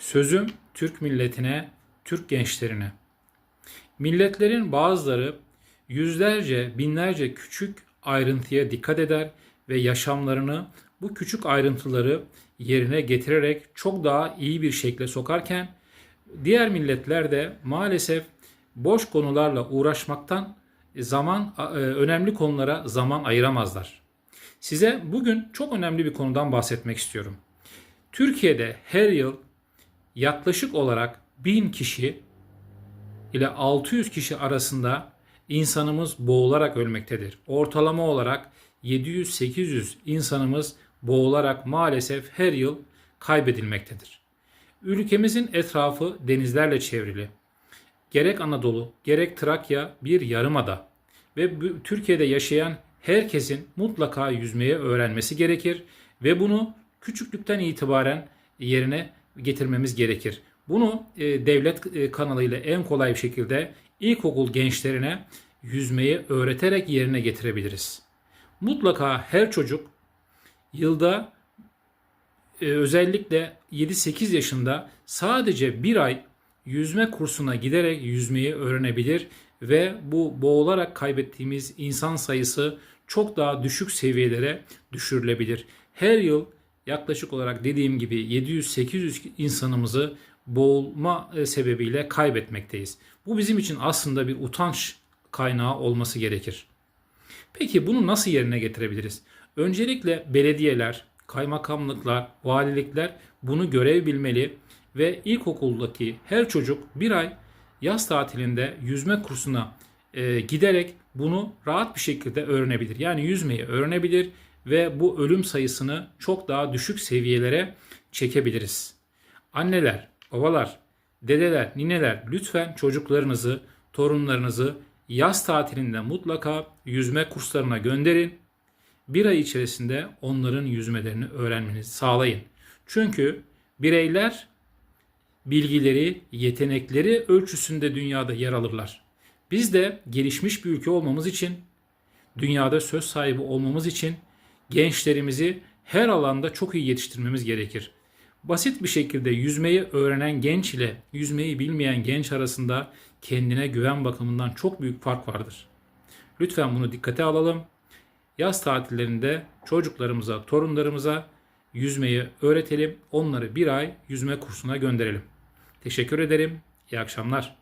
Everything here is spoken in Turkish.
Sözüm Türk milletine, Türk gençlerine. Milletlerin bazıları yüzlerce, binlerce küçük ayrıntıya dikkat eder ve yaşamlarını bu küçük ayrıntıları yerine getirerek çok daha iyi bir şekle sokarken diğer milletler de maalesef boş konularla uğraşmaktan zaman e, önemli konulara zaman ayıramazlar. Size bugün çok önemli bir konudan bahsetmek istiyorum. Türkiye'de her yıl yaklaşık olarak 1000 kişi ile 600 kişi arasında insanımız boğularak ölmektedir. Ortalama olarak 700-800 insanımız boğularak maalesef her yıl kaybedilmektedir. Ülkemizin etrafı denizlerle çevrili. Gerek Anadolu, gerek Trakya bir yarımada ve Türkiye'de yaşayan herkesin mutlaka yüzmeye öğrenmesi gerekir ve bunu küçüklükten itibaren yerine getirmemiz gerekir. Bunu e, devlet e, kanalıyla en kolay bir şekilde ilkokul gençlerine yüzmeyi öğreterek yerine getirebiliriz. Mutlaka her çocuk yılda e, özellikle 7-8 yaşında sadece bir ay yüzme kursuna giderek yüzmeyi öğrenebilir ve bu boğularak kaybettiğimiz insan sayısı çok daha düşük seviyelere düşürülebilir. Her yıl yaklaşık olarak dediğim gibi 700-800 insanımızı boğulma e, sebebiyle kaybetmekteyiz. Bu bizim için aslında bir utanç kaynağı olması gerekir. Peki bunu nasıl yerine getirebiliriz? Öncelikle belediyeler, kaymakamlıklar, valilikler bunu görev bilmeli ve ilkokuldaki her çocuk bir ay yaz tatilinde yüzme kursuna e, giderek bunu rahat bir şekilde öğrenebilir. Yani yüzmeyi öğrenebilir ve bu ölüm sayısını çok daha düşük seviyelere çekebiliriz. Anneler, babalar, dedeler, nineler lütfen çocuklarınızı, torunlarınızı yaz tatilinde mutlaka yüzme kurslarına gönderin. Bir ay içerisinde onların yüzmelerini öğrenmenizi sağlayın. Çünkü bireyler bilgileri, yetenekleri ölçüsünde dünyada yer alırlar. Biz de gelişmiş bir ülke olmamız için, dünyada söz sahibi olmamız için gençlerimizi her alanda çok iyi yetiştirmemiz gerekir. Basit bir şekilde yüzmeyi öğrenen genç ile yüzmeyi bilmeyen genç arasında kendine güven bakımından çok büyük fark vardır. Lütfen bunu dikkate alalım. Yaz tatillerinde çocuklarımıza, torunlarımıza yüzmeyi öğretelim. Onları bir ay yüzme kursuna gönderelim. Teşekkür ederim. İyi akşamlar.